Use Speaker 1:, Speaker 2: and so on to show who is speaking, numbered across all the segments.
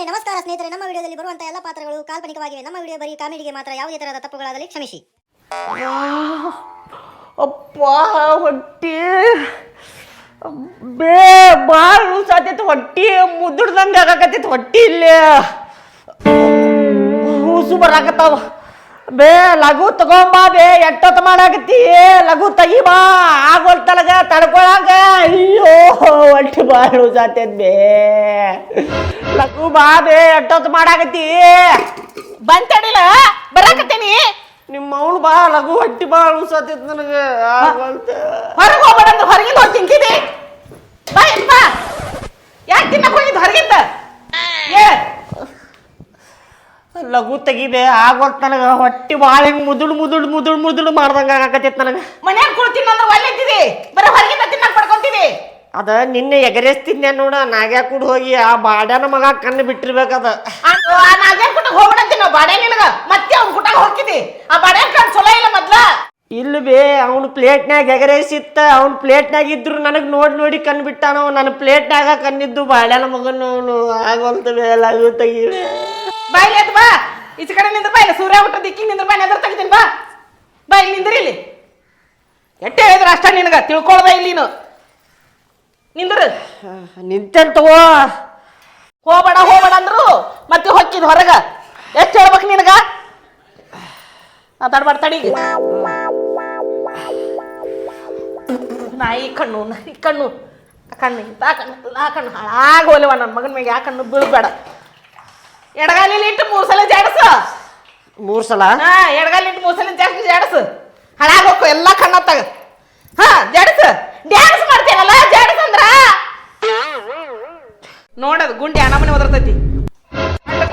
Speaker 1: ವೀಕ್ಷಣೆ ನಮಸ್ಕಾರ ಸ್ನೇಹಿತರೆ ನಮ್ಮ ವಿಡಿಯೋದಲ್ಲಿ ಬರುವಂತಹ ಎಲ್ಲ ಪಾತ್ರಗಳು ಕಾಲ್ಪನಿಕವಾಗಿವೆ ನಮ್ಮ ವಿಡಿಯೋ ಬರೀ ಕಾಮಿಡಿಗೆ ಮಾತ್ರ ಯಾವುದೇ ತರಹದ ತಪ್ಪುಗಳಾದಲ್ಲಿ ಕ್ಷಮಿಸಿ
Speaker 2: ಅಪ್ಪ ಹೊಟ್ಟಿ ಬೇ ಭಾಳ ಲೂಸಾತೈತಿ ಹೊಟ್ಟಿ ಮುದುಡ್ದಂಗೆ ಆಗಾಕತ್ತೈತಿ ಹೊಟ್ಟಿ ಇಲ್ಲಿ ಹೂಸು ಬರಾಕತ್ತಾವ ಬೇ ಲಘು ತಗೊಂಬಾ ಬೇ ಎಟ್ಟೊತ್ತು ಮಾಡಾಕತ್ತಿ. ಲಘು ತಗಿಬಾ ಆಗೋಲ್ ತಲಗ ತಡ್ಕೊಳಾಗ ಅಯ್ಯೋ ಒಟ್ಟು ಬಾಳು ಲೂಸಾತೈತಿ ಬೇ. ಲಘು ಬಾ ಬೇ ಎಟ್ಟೊತ್ತು ಮಾಡಾಕತ್ತಿ.
Speaker 3: ಬಂತಡಿಲ್ಲ ಬರಾಕತ್ತೀನಿ.
Speaker 2: ನಿಮ್ಮ ಅವಳು ಬಾ ಲಘು ಹೊಟ್ಟಿ ಬಾಳು ಲೂಸಾತೈತಿ ನನಗೆ
Speaker 3: ಹೊರಗೆ ಹೋಗ್ಬೇಡ ಹೊರಗಿಂದ ಹೋಗಿ ತಿಂಕಿದಿ. ಬಾ ಬಾ. ಯಾಕೆ ತಿನ್ನಕ್ ಹೋಗಿದ್ದು ಹೊರಗಿಂದ? ಏ
Speaker 2: ಲಘು ತೆಗಿದೆ ಆಗೋತ್ ನನಗ. ಹೊಟ್ಟಿ ಭಾಳ ಹಿಂಗ್ ಮುದುಳು ಮುದುಳು ಮುದುಳು ಮುದುಳು ಮಾಡ್ದಂಗ ಆಗಾಕತ್ತೈತ್ ನನಗ.
Speaker 3: ಮನ್ಯಾಗ ಕುಳ್ತೀನಿ ಅಂದ್ರೆ ಒಲ್ಲೆ ಬರ ಹೊರಗಿಂದ ತಿನ್ನಕ್ ಪಡ್ಕೊಂತೀವಿ
Speaker 2: ಅದ ನಿನ್ನೆ ಎಗರೇಸ್ತಿದ್ನೆ ನೋಡ ನಾಗ್ಯಾ ಕೂಡ ಹೋಗಿ ಆ ಬಾಡ್ಯಾನ ಮಗ ಕಣ್ಣು ಬಿಟ್ಟಿರ್ಬೇಕದ
Speaker 3: ಆ ನಾಗ್ಯಾ ಹೋಗ್ಬೇಡ ಅಂತೀನಿ ನಾವು ಬಾಡೆ ನಿನಗ. ಮತ್ತೆ ಅವ್ನ ಕುಟ ಹೋಗ್ತಿದಿ. ಆ ಬಾಡೆ ಕಣ್ ಚಲೋ ಇಲ್ಲ ಮೊದ್ಲ.
Speaker 2: ಇಲ್ಲ ಬೇ ಅವ್ನ ಪ್ಲೇಟ್ನ್ಯಾಗ ಎಗರೇಸಿತ್ತ. ಅವ್ನ ಪ್ಲೇಟ್ನ್ಯಾಗ ಇದ್ರು ನನಗ್ ನೋಡಿ ನೋಡಿ ಕಣ್ಣು ಬಿಟ್ಟಾನೋ. ನನ್ನ ಪ್ಲೇಟ್ನಾಗ ಕಣ್ಣಿದ್ದು ಬಾಡ್ಯಾನ ಮಗನ ಅವನು. ಆಗೋಲ್ತ ಬೇ ಲಘು ತೆಗಿಬೆ
Speaker 3: ಬಾಯಿಲಿ ಅದು ಬಾ. ಈಚೆ ಕಡೆ ನಿಂದ್ರ ಬಾಯಿಲ್ಲ ಸೂರ್ಯ ಹುಟ್ಟ ದಿಕ್ಕಿ ನಿಂದ್ರ ಬಾಯಿ ಎದ್ರ ತೆಗಿತೀನಿ ಬಾ. ಬಾ ನಿಂದ್ರಿ ಇಲ್ಲಿ. ಎಟ್ಟೆ ಹೇಳಿದ್ರ ಅಷ್ಟ ನಿನಗ? ತಿಳ್ಕೊಳ್ದ ಇಲ್ಲಿ ನೀನು. ನಿಂದ್ರ.
Speaker 2: ನಿಂತೇನ್ ತಗೋ.
Speaker 3: ಹೋಗಬೇಡ ಹೋಗ್ಬೇಡ ಅಂದ್ರು. ಮತ್ತೆ ಹೊಕ್ಕಿದ್ ಹೊರಗ. ಎಷ್ಟು ಹೇಳ್ಬೇಕು ನಿನಗ? ಮಾತಾಡ್ಬಾರ್ದ ತಡಿ ನಾಯಿ ಕಣ್ಣು ನಾಯಿ ಕಣ್ಣು. ಕಣ್ಣು ಇಂಥ ಕಣ್ಣು ಆ ಕಣ್ಣು. ಹಾಳಾಗೋಲ್ವ ನನ್ನ ಮಗನ ಮ್ಯಾಗ. ಯಾಕಣ್ಣು ಬೀಳ್ಬೇಡ. ಎಡಗಾಲಿಲಿ ಇಟ್ಟು ಮೂರು ಸಲ ಜಾಡಸ.
Speaker 2: ಮೂರು ಸಲ
Speaker 3: ಹಾ ಎಡಗಾಲಿ ಇಟ್ಟು ಮೂರು ಸಲ ಜಾಸ್ತಿ ಜಾಡಸು. ಹಾಳಾಗೋಕು ಎಲ್ಲ ಕಣ್ಣತ್ತಾಗ. ಹಾ ಜಾಡಸ. ಡ್ಯಾನ್ಸ್ ಮಾಡ್ತೇನಲ್ಲ ಜಾಡಸ್ ಅಂದ್ರ. ನೋಡದು ಗುಂಡಿ ಆ ನಮನಿ ಒದರ್ತೈತಿ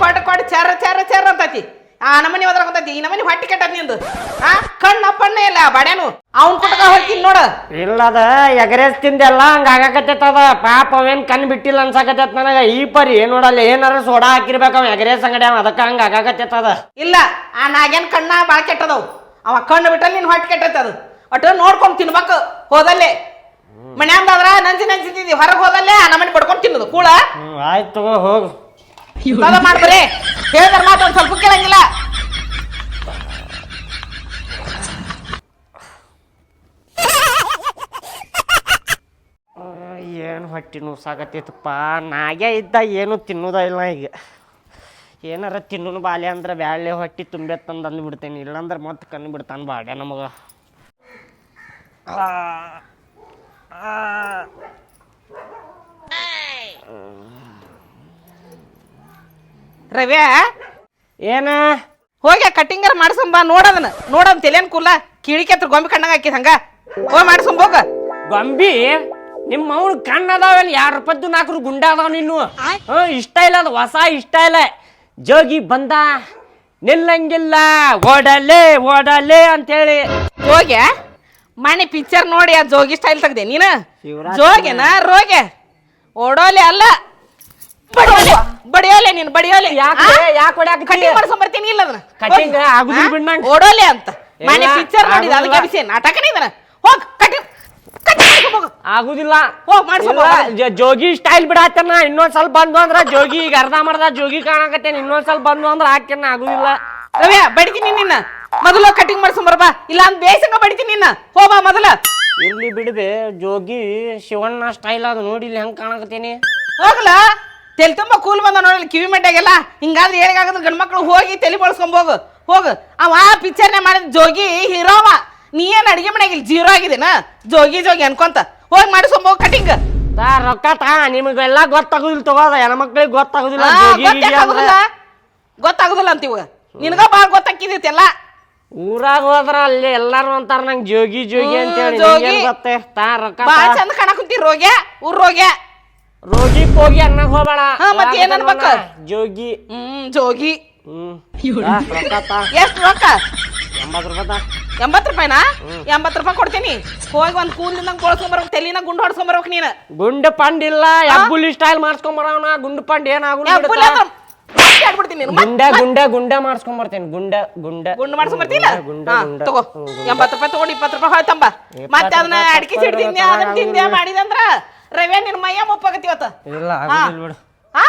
Speaker 3: ಕೊಟ್ಟು ಕೊಟ್ಟು ಚರ ಚರ ಚರ. ಆ ನಮನಿ ಕುಂತೈತಿ ಈ ನಮ್ಮನೆ ಹೊಟ್ಟಿ ಕೆಟ್ಟದ್ ನಿಂದು. ಆ ಕಣ್ಣ ಪಣ್ಣ ಇಲ್ಲ ಬಡ್ಯಾನು. ಅವ್ನ್ ಕುಟಕ ಹೊಡ್ತೀನಿ ನೋಡ.
Speaker 2: ಇಲ್ಲದ ಎಗರೇಸ್ ತಿಂದೆಲ್ಲ ಹಂಗ ಆಗಾಕತ್ತೈತದ ಪಾಪ ಅವೇನ್ ಕಣ್ ಬಿಟ್ಟಿಲ್ಲ ಅನ್ಸಾಕತ್ತೈತ್ ನನಗ. ಈ ಪರಿ ನೋಡಲ್ಲ ಏನಾರ ಸೋಡಾ ಹಾಕಿರ್ಬೇಕ ಅವ ಎಗರೇಸ್ ಅಂಗಡಿ ಅವ ಅದಕ್ಕ ಹಂಗ ಆಗಾಕತ್ತದ
Speaker 3: ಇಲ್ಲ ಆ ನಾಗೇನ್ ಕಣ್ಣ ಬಾಳ ಕೆಟ್ಟದವು. ಅವ ಕಣ್ಣು ಬಿಟ್ಟಲ್ಲಿ ನಿನ್ ಹೊಟ್ಟಿ ಕೆಟ್ಟೈತದ ಒಟ್ಟು ನೋಡ್ಕೊಂಡ್ ತಿನ್ಬೇಕು ಹೋದಲ್ಲೇ. ಮನ್ಯಾಂದಾದ್ರ ನಂಜಿ ನಂಜಿ ತಿಂದಿ ಹೊರಗೆ ಹೋದಲ್ಲೇ ಆ ನಮನಿ ಬಡ್ಕೊಂಡ್ ತಿನ್ನೋದು. ಕೂಳ?
Speaker 2: ಆಯ್ತು ಹೋಗು.
Speaker 3: ಮಾಡ್ಬರೇ ಹೇಳಿದ್ರ ಮಾತು ಒಂದ್ ಸ್ವಲ್ಪ ಕೇಳಂಗಿಲ್ಲ.
Speaker 2: ಏನು ಸಾಕತ್ತಿತ್ತಪ್ಪ ನಾಗೇ ಇದ್ದ ಏನು ತಿನ್ನೋದ ಇಲ್ಲ ಈಗ. ಏನಾರ ತಿನ್ನೋನು ಬಾಲೆ ಅಂದ್ರೆ ಬ್ಯಾಳೆ ಹೊಟ್ಟಿ ತುಂಬೆತ್ತಂದು ಅಂದ್ಬಿಡ್ತೇನೆ ಇಲ್ಲಾಂದ್ರೆ ಮತ್ತೆ ಕಣ್ಣು ಬಿಡ್ತಾನೆ ಬಾಡ್ಯ ನಮಗೆ.
Speaker 3: ರವ್ಯಾ?
Speaker 2: ಏನ?
Speaker 3: ಹೋಗ್ಯ ಕಟ್ಟಿಂಗರ್ ಮಾಡ್ಸಂಬ ನೋಡದನ ನೋಡನ್ ತೆಲೇನ್ ಕೂಲ ಕಿಳಿಕೆ ಹತ್ರ ಗೊಂಬೆ ಕಣ್ಣಾಗ ಹಾಕಿದ್ ಹಂಗ. ಹೋಗಿ. ಮಾಡ್ಸಂಬೋಗ
Speaker 2: ಗೊಂಬಿ? ನಿಮ್ಮ ಅವ್ನ ಕಣ್ಣು ಅದಾವಲ್ಲ ಯಾರು ರೂಪಾಯ್ದು ನಾಲ್ಕು ಗುಂಡ ಅದಾವ ನೀನು ಹ್ಞೂ ಇಷ್ಟ ಇಲ್ಲ ಅದು ಹೊಸ ಇಷ್ಟ ಇಲ್ಲ. ಜೋಗಿ ಬಂದ. ನಿಲ್ಲಂಗಿಲ್ಲ. ಓಡಲೇ ಓಡಲೇ ಅಂತೇಳಿ.
Speaker 3: ಹೋಗ್ಯ ಮನೆ ಪಿಕ್ಚರ್ ನೋಡಿ ಆ ಜೋಗಿ ಸ್ಟೈಲ್ ತೆಗ್ದೆ. ನೀನು?
Speaker 2: ಶಿವರಾಜ್
Speaker 3: ಜೋಗಿನ? ರೋಗೆ? ಓಡೋಲೆ ಅಲ್ಲ. ಬಡಿಯೋಲೆ. ಬಡಿಯೋಲೆ ನೀನು ಬಡಿಯೋಲೆ.
Speaker 2: ಯಾಕೆ ಯಾಕೆ?
Speaker 3: ಕಟಿಂಗ್ ಮಾಡ್ಕೊಂಡ್ ಬರ್ತೀನಿ ಇಲ್ಲ ಅದನ್ನ.
Speaker 2: Cutting. ಆಗುದಿಲ್ಲ? ಬಿಡ್ ನಂಗ್.
Speaker 3: ಓಡೋಲೆ ಅಂತ. ಮನೆ
Speaker 2: ಇಲ್ಲ,
Speaker 3: ಪಿಕ್ಚರ್ ನೋಡಿದ ಅದಕ್ಕೆ
Speaker 2: ಆಗುದಿಲ್ಲ.
Speaker 3: ಬಿಸಿ ನಾಟಕನೇ ಇದನ್ನ ಹೋಗ್ ಹೋಗು
Speaker 2: ಆಗುದಿಲ್ಲ.
Speaker 3: ಹೋಗ್ ಮಾಡ್ಸೋ
Speaker 2: ಇಲ್ಲ, ಜ- ಜೋಗಿ ಸ್ಟೈಲ್ ಬಿಡಾತನ ಇನ್ನೊಂದ್ ಸ್ವಲ್ಪ ಬಂದು ಅಂದ್ರ ಜೋಗಿ ಈಗ ಅರ್ಧ ಮಾಡ್ದ ಜೋಗಿ ಕಾಣಕತ್ತೇನೆ. ಇನ್ನೊಂದ್ ಸ್ವಲ್ಪ ಬಂದು ಅಂದ್ರ ಹಾಕ್ಯನ ಆಗುದಿಲ್ಲ.
Speaker 3: ರವ್ಯ ಬಡಿತೀನಿ ನಿನ್ನ. ಮೊದಲು ಕಟಿಂಗ್ ಮಾಡ್ಕೊಂಡ್ ಬರಬಾ ಇಲ್ಲ ಅಂದ್ ಬೇಸಂಗ ಬಡಿತೀನಿ ನಿನ್ನ. ಹೋಬಾ ಮೊದಲ.
Speaker 2: ಇಲ್ಲಿ ಬಿಡದೆ ಜೋಗಿ ಶಿವಣ್ಣ ಸ್ಟೈಲ್ ಅದು ನೋಡಿ ಇಲ್ಲಿ ಹೆಂಗ್ ಕಾಣಕತ್ತೇನಿ?
Speaker 3: ಹೋಗ್ಲ? ತೆಲಿ ತುಂಬ ಕೂಲ್ ಬಂದ ನೋಡಿ ಕಿವಿ ಮಡ್ಯಾಗೆಲ್ಲ. ಹಿಂಗಾದ್ರೆ ಏನಾಗದ್ರ ಗಂಡ್ ಮಕ್ಳು ಹೋಗಿ ತಲೆ ಬಳಸ್ಕೊಂಬೋಗು ಹೋಗು. ಹೋಗು. ಅವ ಪಿಕ್ಚರ್ನೇ ಮಾಡಿದ ಜೋಗಿ ಹೀರೋ ಅವ. ನೀ ಏನ್ ಅಡಿಗೆ ಮನೆಯಾಗಿಲ್ಲ ಜೀರೋ ಆಗಿದೇನ? ಜೋಗಿ ಜೋಗಿ ಅನ್ಕೊಂತ. ಹೋಗಿ ಮಾಡಿಸೋ ಹೋಗ್ ಕಟಿಂಗ್
Speaker 2: ತಾ ರೊಕ್ಕ ತಾ ನಿಮಗೆಲ್ಲ ಗೊತ್ತಾಗುದಿಲ್ಲ ತಗೋದ ಹೆಣ್ಮಕ್ಳಿಗೆ ಗೊತ್ತಾಗುದಿಲ್ಲ ಜೋಗಿ ಗೀಗಿ ಅಂದ್ರೆ.
Speaker 3: ಗೊತ್ತಾಗುದಿಲ್ಲ ಗೊತ್ತಾಗುದಿಲ್ಲ ಅಂತ ಇವಾಗ. ನಿನಗ ಬಾಳ ಗೊತ್ತಾಕಿದೈತಿ ಎಲ್ಲ.
Speaker 2: ಊರಾಗ ಹೋದ್ರ ಅಲ್ಲಿ ಎಲ್ಲಾರು ಅಂತಾರ ನಂಗೆ ಜೋಗಿ ಜೋಗಿ
Speaker 3: ಅಂತ
Speaker 2: ಅಂತೇಳಿ
Speaker 3: ಜೋಗಿ.
Speaker 2: ಗೊತ್ತೇ? ತಾ ರೊಕ್ಕ
Speaker 3: ಬಾಳ
Speaker 2: ತಾ.
Speaker 3: ಚಂದ ಕಾಣಕುಂತಿ ರೋಗ್ಯ ಊರ್ ರೋಗ್ಯ.
Speaker 2: ರೋಗಿ ಹೋಗಿ ಅನ್ನಕ್ ಹೋಗ್ಬೇಡ.
Speaker 3: ಹಾ, ಮತ್ತ್ ಏನ್
Speaker 2: ಯಾಕಂದ್ರ
Speaker 3: ಅನ್ಬೇಕು?
Speaker 2: ಜೋಗಿ.
Speaker 3: ಹ್ಮ್ ಜೋಗಿ.
Speaker 2: ಹ್ಮ್. ತಾ, ರೊಕ್ಕ ತಾ
Speaker 3: ಎಷ್ಟ್ ರೊಕ್ಕ?
Speaker 2: ಎಂಬತ್ತು ರೂಪಾಯಿ ತಾ.
Speaker 3: ಎಂಬತ್ ರೂಪಾಯಿನಾ? ಎಂಬತ್ ರೂಪಾಯಿ ಕೊಡ್ತೀನಿ. ಹೋಗಿ ಒಂದು ಕೂಲಿಂದಂಗ್ ಕೊಳ್ಸ್ಕೊಂಬರ್ಬೇಕು ತಲಿನ ಗುಂಡು ಹೊಡ್ಸ್ಕೊಂಬರ್ಬೇಕು ನೀನು.
Speaker 2: ಗುಂಡು ಪಂಡ್ ಇಲ್ಲ. ಹೆಬ್ಬುಲಿ ಸ್ಟೈಲ್ ಮಾಡ್ಸ್ಕೊಂಬರವನ ಗುಂಡು ಪಂಡ್ ಏನಾಗುಲ್ಲ ಗುಂಡ ಗುಂಡ ಗುಂಡ ಮಾಡ್ಸ್ಕೊಂಬರ್ತೇನೆ ಗುಂಡ ಗುಂಡ.
Speaker 3: ಗುಂಡು ಮಾಡ್ಸ್ಕೊಂಬರ್ತಿಲ್ಲ ತಗೋ. ಎಂಬತ್ತು ರೂಪಾಯಿ ತಗೊಂಡು ಇಪ್ಪತ್ತು ರೂಪಾಯಿ ಹೋಯ್ತಂಬ ಮತ್ತೆ ಅದನ್ನ ಅಡಿಕೆ ಸಿಡ್ ತಿಂದೆ ಅದನ್ನ ತಿಂದೆ ಮಾಡಿದಂದ್ರ ರವೆ ನಿನ್ ಮೈಯ ಮುಪ್ಪಾಗತ್ತಿವತ್ತ
Speaker 2: ಇಲ್ಲ
Speaker 3: ಹಾ?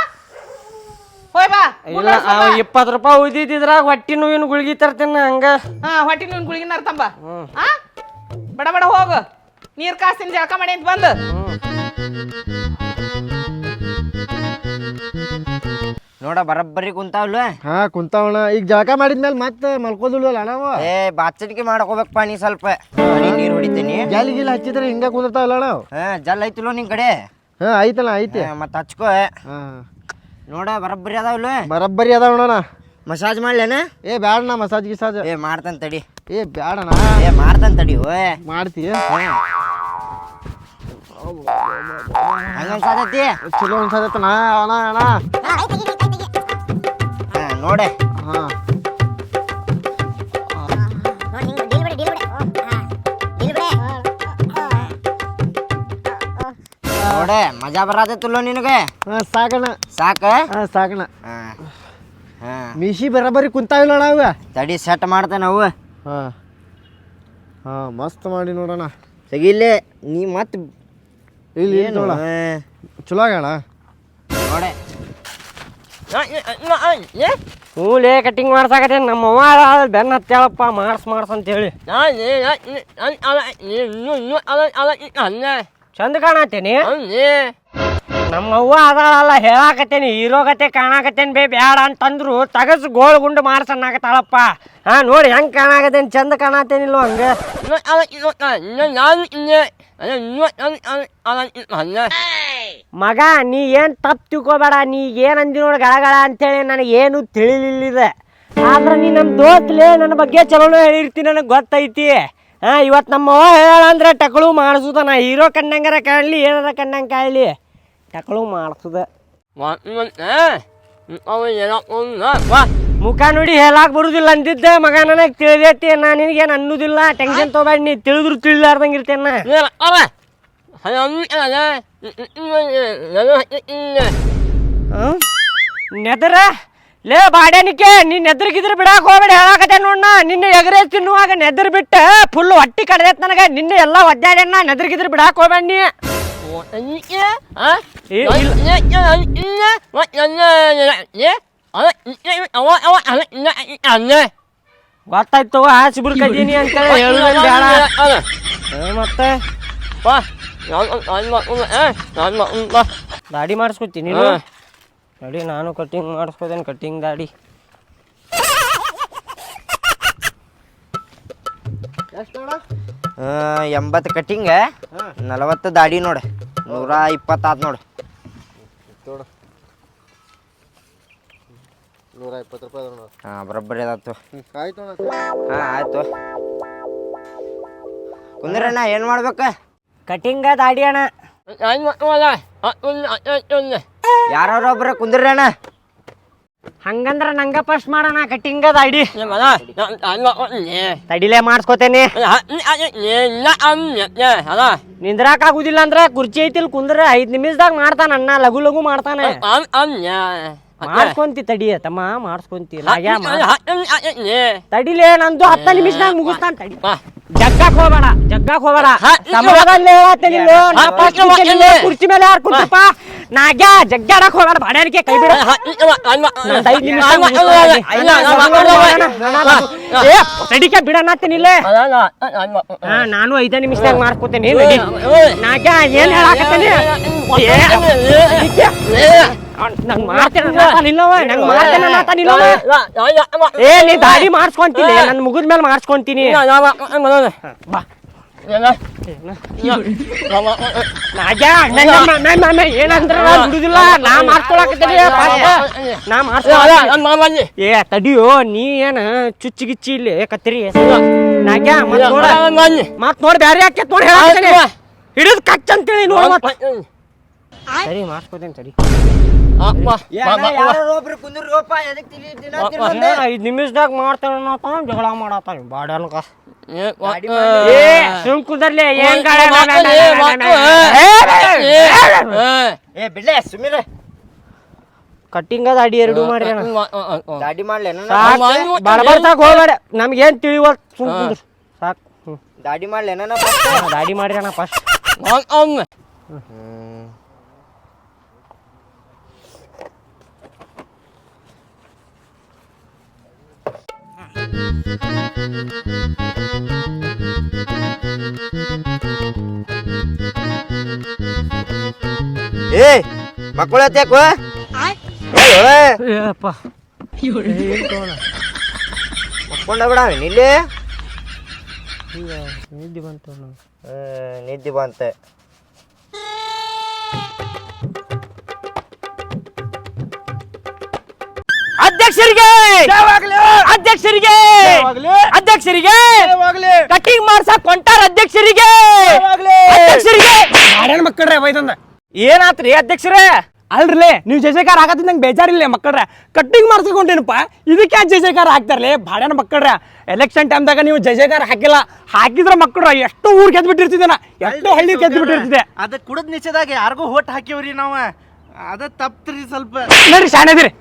Speaker 2: ಆಗುದಿಲ್ಲ ಬಿಡು
Speaker 3: ಹಾ
Speaker 2: ಇಲ್ಲ ಇಪ್ಪತ್ತು ರೂಪಾಯಿ ಉಳಿದಿದ್ರಾಗ ಹೊಟ್ಟಿ ನೋವಿನ ಗುಳಿಗೆ ತರ್ತೇನೆ ಹಂಗ.
Speaker 3: ಹಾ ಹೊಟ್ಟಿ ನೋವಿನ ಗುಳಿಗಿನ ಅರ್ತಂಬ ಆ? ಬಡ ಬಡ ಹೋಗು. ನೀರ್ ಕಾಸ್ತೀನಿ ಜಳಕ ಮಾಡಿ ಅಂತ ಬಂದು.
Speaker 4: ನೋಡ ಬರಬ್ಬರಿ ಕುಂತಾವ್ಲ
Speaker 5: ಹಾ ಕುಂತಾವಣ ಈಗ ಜಳಕ ಮಾಡಿದ್ಮೇಲೆ ಮತ್ತೆ ಮಲ್ಕೋದಿಲ್ವಲ್ಲ ನಾವು?
Speaker 4: ಏ ಬಾಚಣಿಕೆ ಮಾಡ್ಕೋಬೇಕಪ್ಪ ನೀ ಸ್ವಲ್ಪ. ನೀರು ನೀರ್ ಹೊಡಿತೀನಿ.
Speaker 5: ಜಾಲಿ ಗಿಲ್ ಹಚ್ಚಿದ್ರೆ ಹಿಂಗ ಕುಂದಿರ್ತಾವಲ್ಲ ನಾವು?
Speaker 4: ಹಾ ಜಲ್ ಐತಿಲೋ ನಿನ್ ಕಡೆ?
Speaker 5: ಹಾ ಐತಲ್ಲ ಐತಿ.
Speaker 4: ಮತ್ತೆ ಮತ್ತ್ ಹಚ್ಕೋ
Speaker 5: ಹಾ.
Speaker 4: ನೋಡ ಬರಬ್ಬರಿ ಅದಾವಲ್ಲ
Speaker 5: ಬರಬ್ಬರಿ ಅದಾವ ನೋಡ
Speaker 4: ಮಸಾಜ್ ಮಾಡ್ಲೇನ?
Speaker 5: ಏ ಬ್ಯಾಡಣ್ಣ ಮಸಾಜ್ ಗಿಸಾಜ್.
Speaker 4: ಏ ಮಾಡ್ತಾನ ತಡಿ.
Speaker 5: ಏ ಬ್ಯಾಡಣ್ಣ.
Speaker 4: ಏ ಮಾಡ್ತಾನ ತಡಿ ಓಯ್
Speaker 5: ಮಾಡ್ತೀಯ ಚಲೋ ಅನ್ಸಾದ ಅಣ್ಣ ಅಣ್ಣ.
Speaker 4: ನೋಡೆ.
Speaker 5: ಹಾ.
Speaker 4: ನೋಡೆ ಮಜಾ ಬರತೈತಲ್ಲೋ ನಿನಗೆ
Speaker 5: ಹಾ ಸಾಕಣ್ಣ
Speaker 4: ಸಾಕ
Speaker 5: ಹಾ ಸಾಕಣ್ಣ
Speaker 4: ಹಾ
Speaker 5: ಮೀಸಿ ಬರಬ್ಬರಿ ಕುಂತಾವಿಲ್ಲ ನಾವು
Speaker 4: ತಡಿ ಸೆಟ್ ಮಾಡ್ತೇನೆ ಅವು
Speaker 5: ಹಾ ಹಾ ಮಸ್ತ್ ಮಾಡಿ ನೋಡೋಣ
Speaker 4: ತೆಗಿಲ್ಲೇ ನೀ ಮತ್
Speaker 5: ಇಲ್ಲಿ
Speaker 4: ಏನು
Speaker 5: ನೋಡ ಚಲೋ ಆಗಣ
Speaker 4: ನೋಡೆ
Speaker 2: ಹೂಲೇ ಕಟಿಂಗ್ ಮಾಡ್ಸಾಕತ್ತೆ ನಮ್ಮ ಅವ್ವ ಬೆನ್ನ ಹತ್ತೇಳಪ್ಪ ಮಾಡ್ಸ್ ಮಾಡ್ಸ್ ಅಂತೇಳಿ ಚಂದ ಕಾಣತ್ತೇನಿ? ನಮ್ಮ ಅವ್ವ ಅದಾಳಲ್ಲ ಹೇಳಾಕತ್ತೇನಿ ಹೀರೋ ಕತೆ ಕಾಣಾಕತ್ತೇನಿ ಬೇ ಬ್ಯಾಡ ಅಂತಂದ್ರು ತಗಸ್ ಗೋಳ್ ಗುಂಡು ಮಾಡ್ಸನ್ನಾಗತ್ತಾಳಪ್ಪ ಹಾ ನೋಡಿ ಹೆಂಗ್ ಕಾಣಾಕತ್ತೇನಿ ಚಂದ ಕಾಣತ್ತೇನಿಲ್ವ ಹಂಗ. ಮಗ ನೀ ಏನ್ ತಪ್ಪು ತಿಳ್ಕೊಬೇಡ ನೀ ಏನ್ ಅಂದಿ ನೋಡಿ ಗಳಗಳ ಅಂತೇಳಿ ನನಗೆ ಏನು ತಿಳಿಲಿಲ್ಲ ಆದ್ರೆ ನೀ ನಮ್ಮ ದೋಸ್ತ್ಲೇ ನನ್ನ ಬಗ್ಗೆ ಚಲೋ ಹೇಳಿರ್ತೀನಿ ನನಗೆ ಗೊತ್ತೈತಿ. ಹಾ ಇವತ್ತು ನಮ್ಮ ಅವ್ವ ಹೇಳ ಅಂದ್ರೆ ಟಕಳು ಮಾಡಿಸುದ. ನಾ ಹೀರೋ ಕಂಡಂಗಾರ ಕಾಣಲಿ ಏನಾರ ಕಂಡಂಗೆ ಕಾಣಲಿ ಟಕಳು ಮಾಡಿಸುದ. ಮುಖ ನೋಡಿ ಹೇಳಾಕ್ ಬರುದಿಲ್ಲ ಅಂದಿದ್ದೆ. ಮಗ ನನಗೆ ತಿಳಿದೈತಿ ನಾ ನಿನಗೇನು ಅನ್ನೋದಿಲ್ಲ. ಟೆನ್ಷನ್ ತೊಗೊಬೇಡ ನೀ ತಿಳಿದ್ರು ತಿಳಿಲಾರ್ದಂಗೆ ಇರ್ತೇನ ನೆದರ? ಲೇ ಬಾಡ್ಯಾನಿಕೆ ನೀನ್ ನೆದ್ರಗಿದ್ರ ಬಿಡಾಕ್ ಹೋಗ್ಬೇಡ ಹೇಳಾಕತೆ ನೋಡ್ನ ನಿನ್ನ ಎಗರೇ ತಿನ್ನುವಾಗ ನೆದ್ರ ಬಿಟ್ಟ ಫುಲ್ ಹೊಟ್ಟಿ ಕಡ್ದೈತ್ ನನಗೆ. ನಿನ್ನೆ ಎಲ್ಲ ಒದ್ದಾಡ್ಯನ್ನ ನೆದ್ರಗಿದ್ರ ಬಿಡಾಕ ಹೋಗ್ಬೇಡ ನೀ. ಏ, ಇಲ್ಲ. ಗೊತ್ತಾಯ್ತು ಆ ಸಿಬಿರ್ ಕದೀನಿ ಅಂತೇಳಿ ಹೇಳುದು ಬೇಡ. ಮತ್ತೆ? ದಾಡಿ ಮಾಡಿಸ್ಕೊತೀನಿ ನೀನು. ನಡಿ ನಾನು ಕಟಿಂಗ್ ಮಾಡಿಸ್ಕೋತೇನೆ ಕಟಿಂಗ್ ದಾಡಿ.
Speaker 4: ಆ, ಎಂಬತ್ತು ಕಟ್ಟಿಂಗ ನಲವತ್ತು ದಾಡಿ ನೋಡಿ. ನೂರ ಇಪ್ಪತ್ತಾತು ನೋಡಿ.
Speaker 5: ನೂರ ಇಪ್ಪತ್ತು ರೂಪಾಯಿ
Speaker 4: ಹಾಂ ಬರೋಬ್ಬರಿ ಅದಾತು
Speaker 5: ಆಯ್ತು
Speaker 4: ಹಾಂ ಆಯ್ತು ಕುಂದ್ರಣ್ಣ ಏನು ಮಾಡ್ಬೇಕು?
Speaker 2: ಕಟಿಂಗ ದಾಡಿ ಅಣ್ಣ.
Speaker 4: ಯಾರೊಬ್ರ ಕುಂದ್ರಣ
Speaker 2: ಹಂಗಂದ್ರ ನಂಗ ಫಸ್ಟ್ ಮಾಡೋಣ ಕಟ್ಟಿಂಗ್ ಅದ ಐಡಿ ತಡಿಲೇ ಮಾಡಿಸ್ಕೋತೇನೆ ನಿಂದ್ರಾಕ ಆಗುದಿಲ್ಲ ಅಂದ್ರ ಕುರ್ಚಿ ಐತಿಲ್ ಕುಂದ್ರ ಐದ್ ನಿಮಿಷದಾಗ ಮಾಡ್ತಾನ ಅಣ್ಣ ಲಘು ಲಘು ಮಾಡ್ತಾನೆ ಮಾಡ್ಸ್ಕೊಂತಿ ತಡಿಯ ತಮ್ಮ ಮಾಡ್ಸ್ಕೊಂತಿ ತಡಿಲೇ ನಂದು ಹತ್ತ ನಿಮಿಷದಾಗ ಮುಗಿಸ್ತಾನ ತಡಿ ಜಗ್ಗಾಕ್ ಹೋಗ್ಬೇಡ ಜಗ್ಗಾಕ್ ಹೋಗ್ಬೇಡ ಸಮಾಧಾನ ಹೇಳತ್ತೇನಿಲ್ಲ ನಾ first ಕುಂತಿಲ್ಲ, ಕುರ್ಚಿ ಮೇಲೆ ಯಾರು ಕುಂತಪ್ಪ ನಾಗ್ಯ ಜಗ್ಗಾಡಕ್ ಹೋಗ್ಬೇಡ ಕೈ ಬಿಡ ಸಡಿಕೆ ಬಿಡಣತ್ತೇನಿಲ್ಲ ನಾನು ಐದ ನಿಮಿಷದಾಗ ಮಾಡ್ಕೋತೇನೆ ನಾಗ್ಯ ಏನ್ ಹೇಳಾಕತ್ತೇನಿ ನಂಗ್ ಮಾಡ್ತೇನೆ ಏ ನೀ ದಾರಿ ಮಾಡ್ಸ್ಕೊಂತೀನಿ ನನ್ ಮುಗಿದ ಮೇಲೆ ಮಾಡಿಸ್ಕೊಂತೀನಿ ಬಾ ನನ್ನ ನನ್ನ ನನ್ನ ಏನಂದ್ರ ಬಿಡುದಿಲ್ಲ ನಾ ಮಾಡ್ಕೊಳಕತ್ತೀನಿ ನಾ ಮಾಡ್ಕೊಳ ಏ ತಡಿಯೋ ನೀ ಏನ ಚುಚ್ಚಿ ಗಿಚ್ಚಿ ಇಲ್ಲಿ ಕತ್ತಿರಿ ನಾಗ್ಯ ಮತ್ ನೋಡ ಮತ್ ನೋಡಿ ಬ್ಯಾರೆ ಆಕೇತ್ ನೋಡಿ ಹಿಡಿದು ಹಿಡಿದ್ ಕಚ್ ಅಂತೇಳಿ ನೋಡ ಮತ್ ಸರಿ ಮಾಡ್ಸ್ಕೊತೇನೆ ಸರಿ ಐದ್ ನಿಮಿಷದಾಗ ಅನ್ನತಾನ ಜಗಳ
Speaker 4: ಗಾಡಿ
Speaker 2: ಏ ಸುಮ್ ಕುದರ್ಲಿ ಏನ್
Speaker 4: ಏ ಬಿಡ್ಲೆ ಸುಮ್ಮಿರ
Speaker 2: ಕಟ್ಟಿಂಗ್ ಅದ ಅಡಿ ಎರಡು ಮಾಡ್ರಿ ದಾಡಿ
Speaker 4: ಗಾಡಿ ಮಾಡ್ಲೇನ
Speaker 2: ಸಾಕ್. ಬಡಬಡ್ತಾಗ ಹೋಗ್ಬೇಡ. ನಮ್ಗೇನ್ ತಿಳಿವಲ್ ಸುಮ್ ಕುಂದ್ರ. ಸಾಕ್.
Speaker 4: ಮಾಡ್ಲೇನ
Speaker 2: ಹಾ, ದಾಡಿ ಮಾಡ್ರಿ ಅಣ್ಣ ಫಸ್ಟ್
Speaker 4: ಏ ಮಕ್ಕಳು ಯಾಕೋ ಮಕ್ಕೊಂಡ ಬಿಡ ನಿಲ್ಲಿ.
Speaker 2: ನಿದ್ದೆ ಬಂತು
Speaker 4: ನಿದ್ದೆ ಬಂತೆ.
Speaker 2: ಅಧ್ಯಕ್ಷರಿಗೆ! ಅಧ್ಯಕ್ಷರಿಗೆ! ಅಧ್ಯಕ್ಷರಿಗೆ! ಕಟಿಂಗ್ ಮಾಡ್ಸಕ್ ಕೊಂಟಾರ ಅಧ್ಯಕ್ಷರಿಗೆ! ಅಧ್ಯಕ್ಷರಿಗೆ!
Speaker 6: ಮಾಡ್ಯಾನ ಮಕ್ಕಳ್ರೆ ವೈದಂದ
Speaker 2: ಏನಾತ್ರಿ ಅಧ್ಯಕ್ಷರೇ?
Speaker 6: ಅಲ್ರಿ ನೀವು ಜಯ ಜಯಕಾರ ಆಗತ್ತಿದ್ ನಂಗೆ ಬೇಜಾರಿಲ್ಲ ಮಕ್ಕಳ್ರೆ. ಕಟ್ಟಿಂಗ್ ಮಾಡ್ಸ್ಕೊಂಡೇನಪ್ಪ ಇದಕ್ಕೆ ಜಯಕಾರ ಹಾಕ್ತಾರಲೇ ಭಾಡ್ಯಾನ ಮಕ್ಕಳ್ರೆ ಎಲೆಕ್ಷನ್ ಟೈಮ್ದಾಗ ನೀವು ಜಯ ಜಯಕಾರ ಹಾಕಿಲ್ಲ. ಹಾಕಿದ್ರ ಮಕ್ಕಳ್ರ ಎಷ್ಟು ಊರ್ ಗೆದ್ದು ಬಿಟ್ಟಿರ್ತಿದ್ದೆ ನಾ ಎಷ್ಟು ಹಳ್ಳಿ ಗೆದ್ದು ಬಿಟ್ಟಿರ್ತಿದ್ದೆ.
Speaker 5: ಅದ ಕುಡದ್ ನಿಚ್ಚದಾಗ ಯಾರಿಗೂ ಹೋಟ್ ಹಾಕಿವ್ರಿ ನಾವ. ಅದ ತಪ್ತ್ರಿ ಸ್ವಲ್ಪ.
Speaker 6: ನೋಡ್ರಿ ಶಾಣದಿರಿ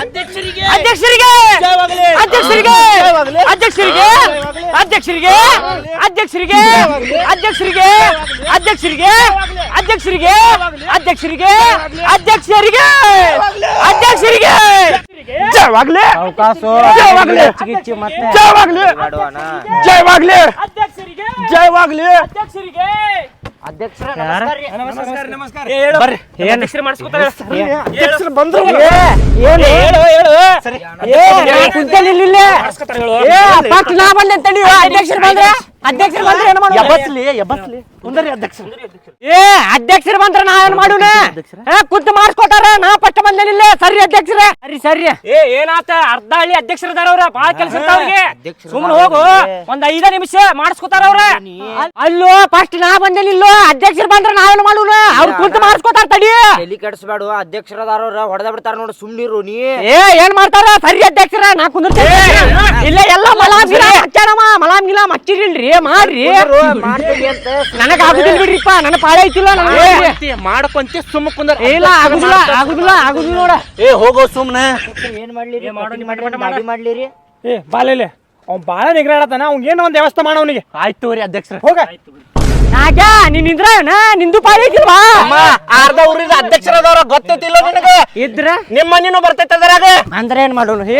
Speaker 2: ಅಧ್ಯಕ್ಷರಿಗೆ ಅಧ್ಯಕ್ಷರಿಗೆ ಅಧ್ಯಕ್ಷರಿಗೆ ಅಧ್ಯಕ್ಷರಿಗೆ ಅಧ್ಯಕ್ಷರಿಗೆ ಅಧ್ಯಕ್ಷರಿಗೆ ಅಧ್ಯಕ್ಷರಿಗೆ ಅಧ್ಯಕ್ಷರಿಗೆ ಅಧ್ಯಕ್ಷರಿಗೆ ಅಧ್ಯಕ್ಷರಿಗೆ ಅಧ್ಯಕ್ಷರಿಗೆ ಅಧ್ಯಕ್ಷರಿಗೆ
Speaker 6: ಜಯವಾಗ್ಲಿ
Speaker 2: ಅವಕಾಶ
Speaker 6: ಜಯವಾಗ್ಲಿ
Speaker 2: ಮತ್ತೆ
Speaker 6: ಜಯವಾಗ್ಲಿ
Speaker 4: ಬೇಡವಾನ
Speaker 6: ಜಯವಾಗ್ಲಿ
Speaker 2: ಅಧ್ಯಕ್ಷರಿಗೆ
Speaker 6: ಜಯವಾಗ್ಲಿ
Speaker 2: ಅಧ್ಯಕ್ಷರಿಗೆ
Speaker 4: ಅಧ್ಯಕ್ಷರ
Speaker 6: ನಮಸ್ಕಾರ ನಮಸ್ಕಾರ
Speaker 2: ಹೇಳು. ಮಾಡಿಸ್ಕೊತಾರೆ.
Speaker 6: ಬಂದ್ರು
Speaker 2: ಅಧ್ಯಕ್ಷರು ಬಂದ್ರೆ. ಅಧ್ಯಕ್ಷರು ಬಂದ್ರೆ ಏನು ಮಾಡೋಣ
Speaker 5: ಎಬ್ಬಸ್ಲಿ ಎಬ್ಬಸ್ಲಿ ಕುಂದರಿ ಅಧ್ಯಕ್ಷ
Speaker 2: ಏ ಅಧ್ಯಕ್ಷರು ಬಂದ್ರೆ ನಾ ಏನ್ ಮಾಡೋಣ? ಏ ಮಾಡಿಸ್ಕೊಟ್ಟಾರ? ನಾ ಪಟ್ಟ ಬಂದಿಲ್ಲ ಸರಿ ಅಧ್ಯಕ್ಷರ. ಸರಿ ಸರಿ. ಏ ಏನಾತ? ಅರ್ಧ ಹಳ್ಳಿ ಅಧ್ಯಕ್ಷರದಾರ ಅವ್ರ ಬಾಳ ಕೆಲಸ ಇರ್ತಾವ ಅವ್ರಿಗೆ. ಸುಮ್ಮನೆ ಹೋಗು. ಒಂದ್ ಐದ ನಿಮಿಷ ಮಾಡಿಸ್ಕೊತಾರ ಅವ್ರ. ಅಲ್ಲೋ ಫಸ್ಟ್ ನಾ ಬಂದೇನಿಲ್ಲೋ ಅಧ್ಯಕ್ಷರು ಬಂದ್ರೆ ನಾವೇನ್ ಮಾಡೋಣ? ಅವ್ರು ಕುಂತು ಮಾಡಿಸ್ಕೊತಾರ ತಡಿ.
Speaker 4: ತಲಿ ಕೆಡಿಸ್ಬೇಡು ಅಧ್ಯಕ್ಷರದಾರವ್ರ ಹೊಡೆದ ಬಿಡ್ತಾರ ನೋಡು ಸುಮ್ನಿರು ನೀ.
Speaker 2: ಏ ಏನ್ ಮಾಡ್ತಾರ? ಸರಿ ಅಧ್ಯಕ್ಷರ ನಾ ಕುಂದಿರ್ತೇನೆ ಇಲ್ಲ ಎಲ್ಲ ಗಿಲ ಹಚ್ಚಾರಮ್ಮ ಮಚ್ಚಿರಿಲ್ರಿ ಮಾಡ್ರಿ
Speaker 4: ಅಂತ
Speaker 2: ನನಗ ಆಗುದಿಲ್ಲ ಬಿಡ್ರಿಪ್ಪ ನನ್ನ ಪಾಳೆ ಐತಿಲ್ಲ ನನಗೆ.
Speaker 5: ಮಾಡ್ಕೊಂತಿ ಸುಮ್ಮ ಕುಂದರ್.
Speaker 2: ಇಲ್ಲ ಆಗುದಿಲ್ಲ ಆಗುದಿಲ್ಲ ಆಗುದಿಲ್ಲ ನೋಡ.
Speaker 5: ಏ ಹೋಗೋ ಸುಮ್ನೆ.
Speaker 4: ಏನ್ ಮಾಡ್ಲಿರಿ? ಮಾಡ್ಲಿರಿ?
Speaker 6: ಏ ಬಾಲೇಲೆ. ಅವ್ನ್ ಬಾಳ ನಿಗ್ರಾಡತಾನ ಅವ್ನ್ ಏನೋ ಒಂದ್ ವ್ಯವಸ್ಥೆ ಮಾಡ ಅವನಿಗೆ.
Speaker 5: ಆಯ್ತು ರೀ ಅಧ್ಯಕ್ಷರ.
Speaker 6: ಹೋಗ.
Speaker 2: ನಾಗ ನೀನ್ ನಿಂದ್ರ ನಿಂದು ಪಾಳೆ ಐತಿಲ್ವಾ?
Speaker 5: ಅರ್ಧ ಊರಿನ ಅಧ್ಯಕ್ಷರದವ್ರ ಗೊತ್ತೈತಿಲ್ಲ ನಿನಗೆ?
Speaker 2: ಇದ್ರ?
Speaker 5: ನಿಮ್ಮ ಮನಿನೂ ಬರ್ತೈತೆ ಅದ್ರಾಗ?
Speaker 2: ಅಂದ್ರೆ ಏನ್ ಮಾಡೋಣ ಹೇ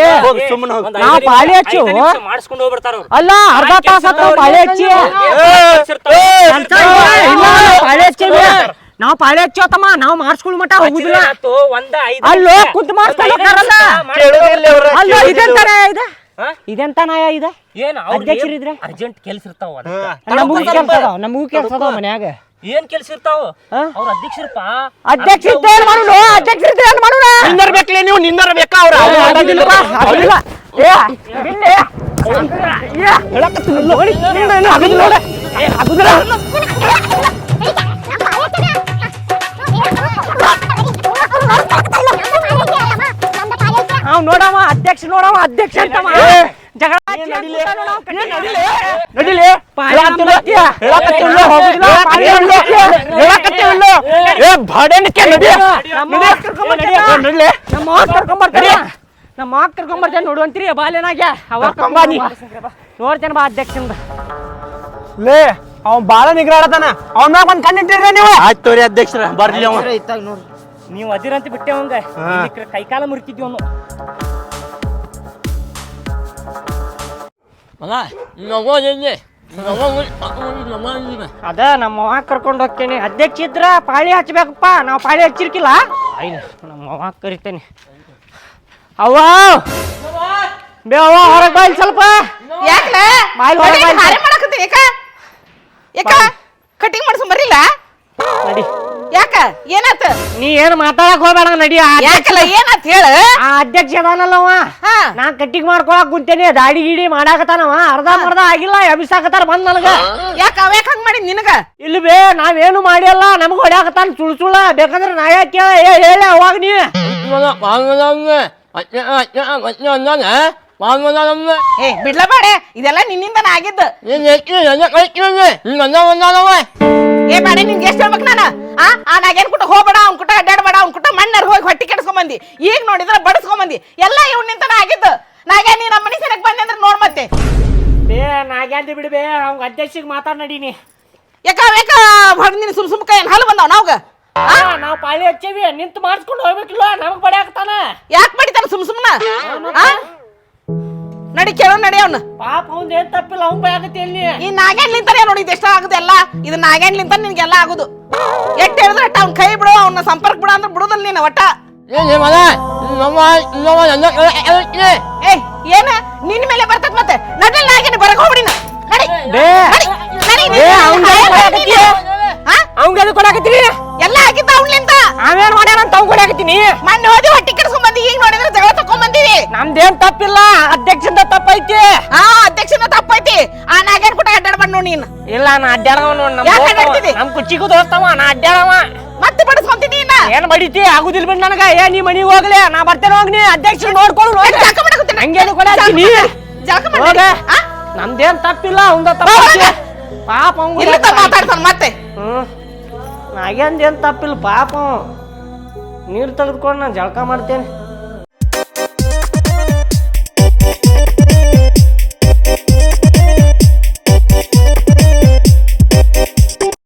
Speaker 5: ಸುಮ್ಮನೆ ಹೋಗಿ.
Speaker 2: ನಾವ್ ಪಾಳೆ ಹಚ್ಚು
Speaker 6: ಮಾಡಿಸ್ಕೊಂಡು ಹೋಗ್ಬಿಡ್ತಾರ
Speaker 2: ಅಲ್ಲ ಅರ್ಧ ತಾಸ ಪಾಳಿ ಹಚ್ಚಿ ಪಾಳಿ ಹಚ್ಚಿ ನಾವ್ ಪಾಳೆ ಹಚ್ಚೇವಿ. ತಮ್ಮ ನಾವ್ ಮಾಡಿಸ್ಕೊಳ್ ಮಟ ಹೋಗುದಿಲ್ಲ. ಅಲ್ಲೋ ಕುಂತ
Speaker 5: ಇವ್ರ,
Speaker 2: ಅಲ್ಲೋ
Speaker 5: ಇದೆ
Speaker 2: ಇದೆಂತ ಇದೆ? ಇದೆಂತ ನಾಯ ಇದ
Speaker 6: ಏನ್
Speaker 2: ಅಧ್ಯಕ್ಷರಿದ್ರೆ
Speaker 6: ಅರ್ಜೆಂಟ್ ಕೆಲ್ಸ ಇರ್ತಾವ
Speaker 2: ನಮಗೂ ಕೆಲ್ಸ ಅದಾವ ನಮಗೂ ಕೆಲ್ಸ ಅದಾವ ಮನ್ಯಾಗ
Speaker 6: ಏನ್ ಕೆಲ್ಸ ಇರ್ತಾವ? ಅವ್ರ ಅಧ್ಯಕ್ಷರಪ್ಪ
Speaker 2: ಅಧ್ಯಕ್ಷ ಏನ್ ಮಾಡೋಣ ಅಧ್ಯಕ್ಷ ಏನ್ ಮಾಡೋಣ
Speaker 5: ನಿಂದರ್ಬೇಕ್ಲೆ ನೀವು ನಿಂದರ್ಬೇಕಾ ಅವ್ರ
Speaker 2: ಏ, ಆಗುದಿಲ್ಲಪ್ಪ, ಏ, ಬಿಡ್ಲೆ. ಏ, ನೋಡಿ, ಆಗುದಿಲ್ಲ
Speaker 5: ಹೇಳಕತ್ತಿಲ್ಲ. ಏ ಅಂತ ನಡಿ.
Speaker 2: ನಮ್ಮ ಮಾಕ್ ಕರ್ಕೊಂಬರ್ತಾನ. ನೋಡುವಂತೀರಿ ಬಾಲ್ಯನಾಗ ಅವಾಗ. ನೋಡ್ತೇನೆ ಬಾ ಅಧ್ಯಕ್ಷಂದ
Speaker 6: ಲೇ ಅವ್ನ್ ಬಾಳ ನಿಗ್ರಾಡತಾನ. ಅವ್ನ ಒಂದ್ ನೀವು.
Speaker 5: ಆಯ್ತು ತೋರಿ ಅಧ್ಯಕ್ಷರ ಬರ್ಲಿ ಅವ
Speaker 4: ಇತ್ತಾಗ ನೋಡ್ರಿ
Speaker 2: ನೀವು ಅದಿರಂತ ಬಿಟ್ಟೆ ಅವಂಗ. ಕೈಕಾಲ ಮುರಿತಿದ್ವಿ ಅವನು. ಮಗ ನಗೋದಿಲ್ಲಿ ಅದ ನಮ್ಮ ಅವ್ವ ಕರ್ಕೊಂಡು ಹೋಗ್ತೇನೆ. ಅಧ್ಯಕ್ಷ ಇದ್ರ ಪಾಳಿ ಹಚ್ಬೇಕಪ್ಪ ನಾವು ಪಾಳಿ ಹಚ್ಚಿರ್ಕಿಲ್ಲ. ಐನ್ ನಮ್ಮ ಅವ್ವ ಕರಿತೇನೆ. ಅವ್ವ! ಬೇ ಅವ್ವ ಹೊರಗೆ ಬಾಯ್ ಸ್ವಲ್ಪ.
Speaker 3: ಯಾಕೆ?
Speaker 2: ಬಾಯ್ ಹೊರಗೆ ಬಾಯ್
Speaker 3: ಮಾಡಕತ್ತೀನಿ ಏಕಾ? ಏಕ? ಯಾಕ ಏನಾತ
Speaker 2: ನೀ ಏನು ಮಾತಾಡಕ್ ಹೋಗ್ಬೇಡ ನಡಿ ಆ
Speaker 3: ಯಾಕಲ್ಲ ಹೇಳು ಹೇಳ
Speaker 2: ಆ ಅಧ್ಯಕ್ಷ ಅದಾನಲ್ಲವ
Speaker 3: ಹಾ
Speaker 2: ನಾ ಕಟ್ಟಿಗೆ ಮಾಡ್ಕೊಳಕ್ ಕುಂತೇನಿ ದಾಡಿ ಗಿಡಿ ಮಾಡಾಕತ್ತಾನವ ಅರ್ಧ ಮರ್ಧ ಆಗಿಲ್ಲ ಎಬ್ಸಾಕತ್ತಾರ ಬಂದ್ ನನಗ
Speaker 3: ಯಾಕ ಅವ ಯಾಕ ಮಾಡಿ ನಿನಗೆ ನಿನಗ
Speaker 2: ಇಲ್ಲಿ ಬೇ ನಾವೇನು ಮಾಡಿಲ್ಲ ನಮಗ್ ಹೊಡ್ಯಾಕತ್ತಾನ ಸುಳ್ ಸುಳ್ಳ ಬೇಕಂದ್ರೆ ನಾ ಯಾಕೆ ಕೇಳ ಏ ಹೇಳ ಅವಾಗ ನೀ
Speaker 3: ಏ ಬಿಡ್ಲಬೇಡ ಇದೆಲ್ಲ ನಿನ್ನಿಂದನ ಆಗಿದ್ದು. ಏ ಬೇಡ ನಿನ್ಗೆ ಎಷ್ಟು ಹೇಳ್ಬೇಕು ನಾನು? ಆ ಆ ನಾಗೇನ್ ಕುಟ ಹೋಗ್ಬೇಡ ಅವ್ನ ಕುಟ ಅಡ್ಡಾಡ್ಬೇಡ ಅವ್ನ ಕುಟ ಮಣ್ಣರ್ ಹೋಗಿ ಹೊಟ್ಟಿ ಕೆಡ್ಸ್ಕೊಂಡ್ ಬಂದಿ ಈಗ ನೋಡಿದ್ರೆ ಬಡಿಸ್ಕೊಂಬಂದಿ. ಬಂದಿ ಎಲ್ಲ ಇವ್ ನಿಂತನ ಆಗಿದ್ದು. ನಾಗೇ ನೀ ನಮ್ಮ ಮನೆ ಸೆನಕ್ ಬಂದೆ ಅಂದ್ರೆ ನೋಡ್ ಮತ್ತೆ.
Speaker 2: ಬೇ ನಾಗ್ಯಾಂದಿ ಬಿಡು ಬೇ ಅವ್ಗ ಅಧ್ಯಕ್ಷಗ್ ಮಾತಾಡ್ ನಡೀನಿ
Speaker 3: ಯಾಕ ಯಾಕ ಹೊಡೆದಿನಿ ಸುಮ್ ಸುಮ್ ಕೈ ಹಲ್ಲು ಬಂದಾವ ನಾವ್ಗ?
Speaker 2: ನಾವು ಪಾಳಿ ಹಚ್ಚೇವಿ ನಿಂತು ಮಾಡಿಸ್ಕೊಂಡು ಹೋಗ್ಬೇಕಿಲ್ಲ ನಮಗ್ ಬಡಿ ಹಾಕ್ತಾನ
Speaker 3: ಯಾಕೆ ಬಡಿತಾನ ಸುಮ್ ಸುಮ್ನ? ನಡಿ ಕೇಳೋ ನಡಿ ಅವ್ನ.
Speaker 2: ಪಾಪ ಅವ್ನ್ ಏನ್ ತಪ್ಪಿಲ್ಲ ಅವ್ನ್ ಭಯ ಆಗತ್ತೆ ಎಲ್ಲಿ?
Speaker 3: ಈ ನಾಗೇಣ್ಲಿಂತಾನೆ ನೋಡಿ ಇದೆಷ್ಟ ಎಷ್ಟ ಆಗುದು ಎಲ್ಲ ಇದು ನಾಗೇಣ್ಲಿಂತ ನಿನ್ಗೆಲ್ಲ ಆಗುದು. ಎಟ್ಟ ಹೇಳಿದ್ರೆ ಅಟ್ಟ ಅವ್ನ ಕೈ ಬಿಡು ಅವ್ನ ಸಂಪರ್ಕ ಬಿಡ ಅಂದ್ರೆ ಬಿಡುದಲ್ಲ ನೀನು ಒಟ್ಟ. ಏ ಏನ? ನಿನ್ ಮೇಲೆ ಬರ್ತದ ಮತ್ತೆ. ನಡಲ್ ನಾಗೇನ ಬರಕ್ ಹೋಗ್ಬಿಡಿ. ನಡಿ.
Speaker 2: ಬೇ
Speaker 3: ನಡಿ, ನಡಿ,
Speaker 2: ಅವ್ನ್? ಅವಂಗ ಅದು ಕೊಡಾಕತ್ತೀರಿ
Speaker 3: ಎಲ್ಲ ಆಗಿದ್ದ ಅವ್ನಿಂದ
Speaker 2: ಅವೇನ್ ಮಾಡ್ಯಾನ ಅಂತ ಅವ್ನ್ ಕೊಡಾಕತ್ತೀನಿ.
Speaker 3: ಮೊನ್ನೆ ಹೋದಿ ಹೊಟ್ಟಿ ಕೆಡ್ಸ್ಕೊಂಡ್ ಬಂದಿ ಈಗ ನೋಡಿದ್ರೆ ಜಗಳ ತಕೊಂಡ್
Speaker 2: ನಮ್ದೇನ್ ತಪ್ಪಿಲ್ಲ ಅಧ್ಯಕ್ಷದ ತಪ್ಪೈತಿ.
Speaker 3: ಹಾ ಅಧ್ಯಕ್ಷನ ತಪ್ಪೈತಿ. ಆ ನಾಗೇನ್ ಕೂಡ ಅಡ್ಡಾಡ್ಬಂದ್ ನೋಡಿ ನೀನ್.
Speaker 2: ಇಲ್ಲ ನಾ ಅಡ್ಡಾಡವ ನಮ್
Speaker 3: ಯಾಕ್
Speaker 2: ದೋಸ್ತವ,
Speaker 3: ಅಡ್ಡಾಡ್ತಿದಿ?
Speaker 2: ನಮ್ ಕುಚ್ಚಿಗೂ ದೋಸ್ತವ ನಾ ಅಡ್ಡಾಡವ
Speaker 3: ಮತ್ತೆ ಬಡಿಸ್ಕೊಂತೀನಿ
Speaker 2: ಏನ್ ಬಡಿತಿ? ಆಗುದಿಲ್ ಬಿಡ್ ನನಗ. ಏ ನೀ ಮನಿಗ್ ಹೋಗ್ಲಿ ನಾ ಬರ್ತೇನೆ ಹೋಗ್ನಿ ಅಧ್ಯಕ್ಷ ನೋಡ್ಕೊಳ್ಳು
Speaker 3: ಏ, ಜಳಕ ಮಾಡಕತ್ತೀನಿ.
Speaker 2: ಹಂಗೇನು ಕೊಡಾಕತ್ತೀನಿ
Speaker 3: ಜಳಕ ಮಾಡಿ.
Speaker 2: ಹೋಗ.
Speaker 3: ಆ?
Speaker 2: ನಮ್ದೇನ್ ತಪ್ಪಿಲ್ಲ ಅವಂದ
Speaker 3: ಬಾ,
Speaker 2: ತಪ್ಪ
Speaker 3: ಹೋಗ.
Speaker 2: ಪಾಪ
Speaker 3: ಇಲ್ಲ ಮಾತಾಡ್ತಾನ ಮತ್ತೆ.
Speaker 2: ಹ್ಮ್. ಏನು ತಪ್ಪಿಲ್ಲ ಪಾಪ. ನೀರು ತೆಗೆದುಕೊಂಡು ನಾನು ಜಳಕ ಮಾಡ್ತೇನೆ.